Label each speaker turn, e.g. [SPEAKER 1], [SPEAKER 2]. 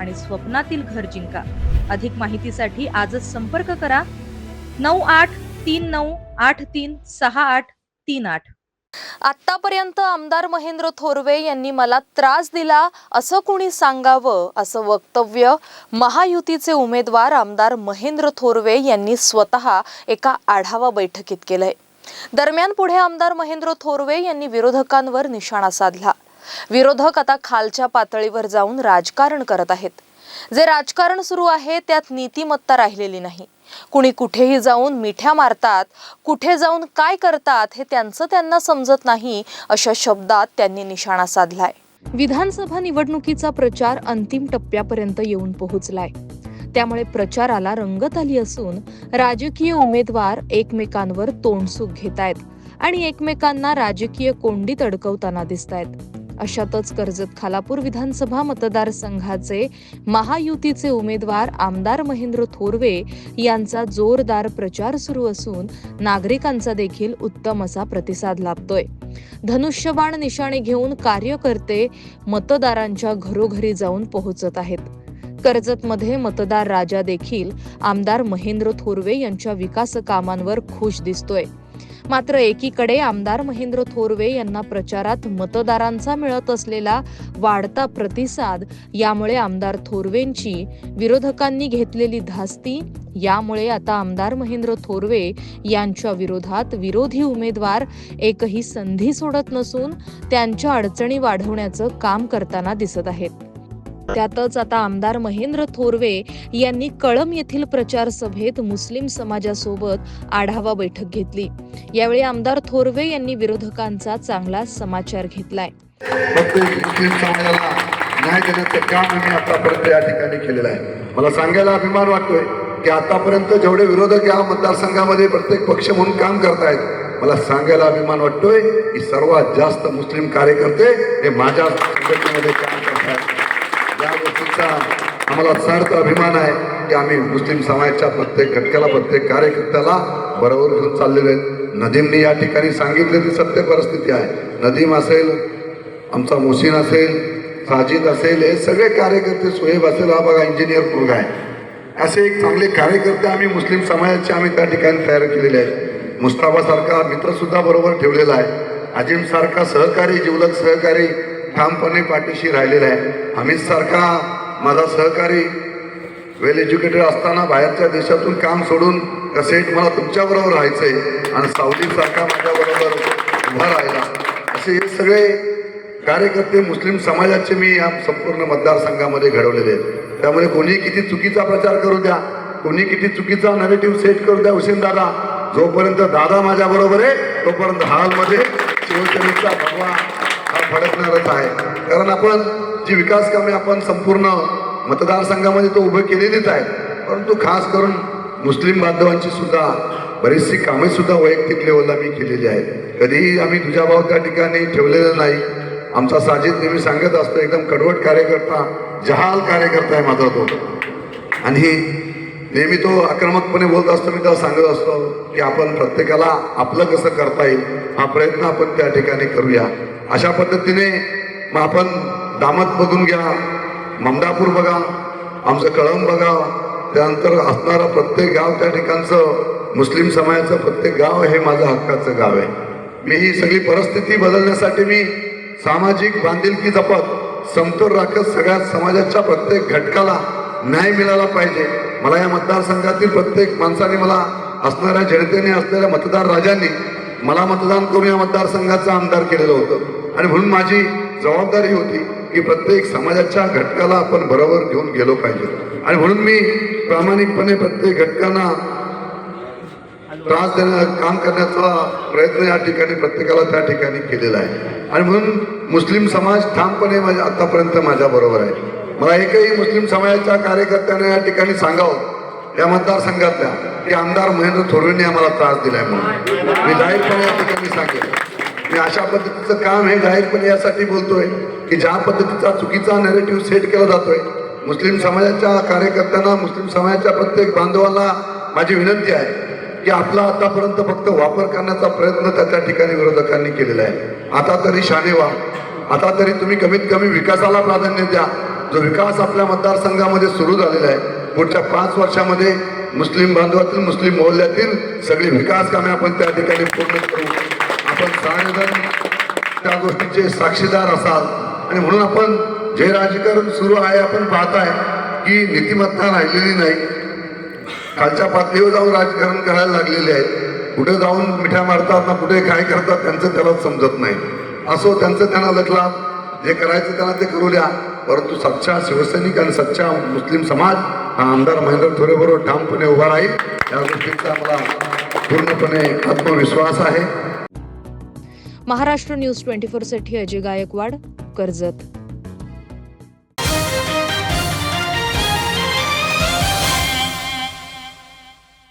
[SPEAKER 1] आणि स्वप्नातील घर जिंका. अधिक माहितीसाठी आजच संपर्क करा. नऊ आठ तीन नऊ आठ तीन सहा आठ तीन आठ.
[SPEAKER 2] आतापर्यंत आमदार महेंद्र थोरवे यांनी मला त्रास दिला असं कुणी सांगावं असं वक्तव्य महायुतीचे उमेदवार आमदार महेंद्र थोरवे यांनी स्वतः एका आढावा बैठकीत केलंय. दरम्यान पुढे आमदार महेंद्र थोरवे यांनी विरोधकांवर निशाणा साधला. विरोधक आता खालच्या पातळीवर जाऊन राजकारण करत आहेत. जे राजकारण सुरू आहे त्यात नीतिमत्ता राहिलेली नाही. कुणी कुठेही जाऊन मिठ्या मारतात कुठे जाऊन काय करतात हे त्यांचं त्यांना समजत नाही अशा शब्दात त्यांनी निशाणा साधलाय. विधानसभा निवडणुकीचा प्रचार अंतिम टप्प्यापर्यंत येऊन पोहोचलाय. त्यामुळे प्रचाराला रंगत आली असून राजकीय उमेदवार एकमेकांवर तोंडसुख घेत आहेत आणि एकमेकांना राजकीय कोंडीत अडकवताना दिसत आहेत अशातच कर्जत खालापूर विधानसभा मतदारसंघाचे महायुतीचे उमेदवार आमदार महेंद्र थोरवे यांचा जोरदार प्रचार सुरू असून नागरिकांचा देखील उत्तम असा प्रतिसाद लाभतोय. धनुष्यबाण निशाणे घेऊन कार्यकर्ते मतदारांच्या घरोघरी जाऊन पोहोचत आहेत. कर्जतमध्ये मतदार राजा देखील आमदार महेंद्र थोरवे यांच्या विकास कामांवर खुश दिसतोय. मात्र एकीकडे आमदार महेंद्र थोरवे यांना प्रचारात मतदारांचा मिळत असलेला वाढता प्रतिसाद यामुळे आमदार थोरवेंची विरोधकांनी घेतलेली धास्ती यामुळे आता आमदार महेंद्र थोरवे यांच्या विरोधात विरोधी उमेदवार एकही संधी सोडत नसून त्यांच्या अडचणी वाढवण्याचं काम करताना दिसत आहेत. त्यातच आता आमदार महेंद्र थोरवे यांनी कळम येथील प्रचार सभेत मुस्लिम समाजासोबत आढावा बैठक घेतली. यावेळी आमदार थोरवे यांनी विरोधकांचा चांगला समाचार घेतलाय.
[SPEAKER 3] न्याय देण्याचं काम आम्ही आतापर्यंत या ठिकाणी केलेलं आहे. मला सांगायला अभिमान वाटतोय की आतापर्यंत जेवढे विरोधक या मतदारसंघामध्ये प्रत्येक पक्ष म्हणून काम करतायत मला सांगायला अभिमान वाटतोय की सर्वात जास्त मुस्लिम कार्यकर्ते हे माझ्या संघटनेमध्ये काम करतायत या गोष्टीचा आम्हाला सार्थ अभिमान आहे की आम्ही मुस्लिम समाजाच्या प्रत्येक घटकाला प्रत्येक कार्यकर्त्याला बरोबर घेऊन चाललेलो आहेत नदीमने या ठिकाणी सांगितले ती सत्य परिस्थिती आहे. नदीम असेल आमचा मोसिन असेल साजिद असेल हे सगळे कार्यकर्ते सोहेब असेल हा बघा इंजिनियर मुलगा आहे. असे एक चांगले कार्यकर्ते आम्ही मुस्लिम समाजाचे आम्ही त्या ठिकाणी तयार केलेले आहेत. मुस्ताफासारखा मित्रसुद्धा बरोबर ठेवलेला आहे. अजिमसारखा सहकारी जिवलग सहकारी ठामपणे पाठीशी राहिलेला आहे. अमित सारखा माझा सहकारी वेल एज्युकेटेड असताना बाहेरच्या देशातून काम सोडून कसेट मला तुमच्याबरोबर राहायचंय आणि सावलीसारखा माझ्याबरोबर उभा राहिला. असे हे सगळे कार्यकर्ते मुस्लिम समाजाचे मी या संपूर्ण मतदारसंघामध्ये घडवलेले आहेत. त्यामुळे कोणी किती चुकीचा प्रचार करू द्या कोणी किती चुकीचा नरेटिव्ह सेट करू द्या हुसेन दादा. जोपर्यंत दादा माझ्याबरोबर आहे तोपर्यंत हालमध्ये शिवसेनेचा भगवा फडकणारच आहे कारण आपण जी विकास कामे आपण संपूर्ण मतदारसंघामध्ये तो उभे केलेलीच आहे परंतु खास करून मुस्लिम बांधवांची सुद्धा बरीचशी कामे सुद्धा वैयक्तिक लेवलला मी केलेली आहेत. कधीही आम्ही तुझ्याभाव त्या ठिकाणी ठेवलेलं नाही. आमचा साजिद नेहमी सांगत असतो एकदम कडवट कार्यकर्ता जहाल कार्यकर्ता आहे माझा तो. आणि नेहमी तो आक्रमकपणे बोलत असतो मी त्याला सांगत असतो की आपण प्रत्येकाला आपलं कसं करता येईल हा प्रयत्न आपण त्या ठिकाणी करूया. अशा पद्धतीने मग आपण दामत बघून घ्या. ममदापूर बघा आमचं कळम बघा. त्यानंतर असणारं प्रत्येक गाव त्या ठिकाणचं मुस्लिम समाजाचं प्रत्येक गाव हे माझं हक्काचं गाव आहे. मी ही सगळी परिस्थिती बदलण्यासाठी मी सामाजिक बांधिलकी जपत समतोल राखत सगळ्या समाजाच्या प्रत्येक घटकाला न्याय मिळाला पाहिजे. मला या मतदारसंघातील प्रत्येक माणसाने मला असणाऱ्या जनतेने असणाऱ्या मतदार राजांनी मला मतदान करून या मतदारसंघाचा आमदार केलेलं होतं. आणि म्हणून माझी जबाबदारी होती की प्रत्येक समाजाच्या घटकाला आपण बरोबर घेऊन गेलो पाहिजे. आणि म्हणून मी प्रामाणिकपणे प्रत्येक घटकांना त्रास देण्या काम करण्याचा प्रयत्न या ठिकाणी प्रत्येकाला त्या ठिकाणी केलेला आहे. आणि म्हणून मुस्लिम समाज ठामपणे माझ्या आतापर्यंत माझ्या बरोबर आहे. मला एकही मुस्लिम समाजाच्या कार्यकर्त्यांना या ठिकाणी सांगावं या मतदारसंघातल्या की आमदार महेंद्र थोरवेंनी आम्हाला त्रास दिलाय म्हणून. मी जाहीरपणे या ठिकाणी सांगेन. मी अशा पद्धतीचं काम हे जाहीरपणे यासाठी बोलतोय की ज्या पद्धतीचा चुकीचा नेरेटिव्ह सेट केला जातोय मुस्लिम समाजाच्या कार्यकर्त्यांना मुस्लिम समाजाच्या प्रत्येक बांधवांना माझी विनंती आहे की आपला आतापर्यंत फक्त वापर करण्याचा प्रयत्न त्या त्या ठिकाणी विरोधकांनी केलेला आहे. आता तरी शाने व्हा. आता तरी तुम्ही कमीत कमी विकासाला प्राधान्य द्या. जो विकास आपल्या मतदारसंघामध्ये सुरू झालेला आहे पुढच्या पाच वर्षामध्ये मुस्लिम बांधवातील मुस्लिम मोहल्ल्यातील सगळी विकास कामे आपण त्या ठिकाणी पूर्ण करू. आपण सगळेजण त्या गोष्टीचे साक्षीदार असाल. आणि म्हणून आपण जे राजकारण सुरू आहे आपण पाहताय की नीतिमत्ता राहिलेली नाही. खालच्या पातळीवर जाऊन राजकारण करायला लागलेले आहे. कुठे जाऊन मिठ्या मारतात ना कुठे काय करतात त्यांचं त्याला समजत नाही. असो त्यांचं त्यांना लखला जे करायचं त्यांना ते करू द्या. परंतु सच्चा शिवसैनिक आणि सच्चा मुस्लिम समाज हा आमदार महेंद्र थोरेबरोबर ठामपणे उभा राहील. या गोष्टींचा मला पूर्णपणे आत्मविश्वास आहे.
[SPEAKER 2] महाराष्ट्र न्यूज ट्वेंटी फोरसाठी अजय गायकवाड कर्जत.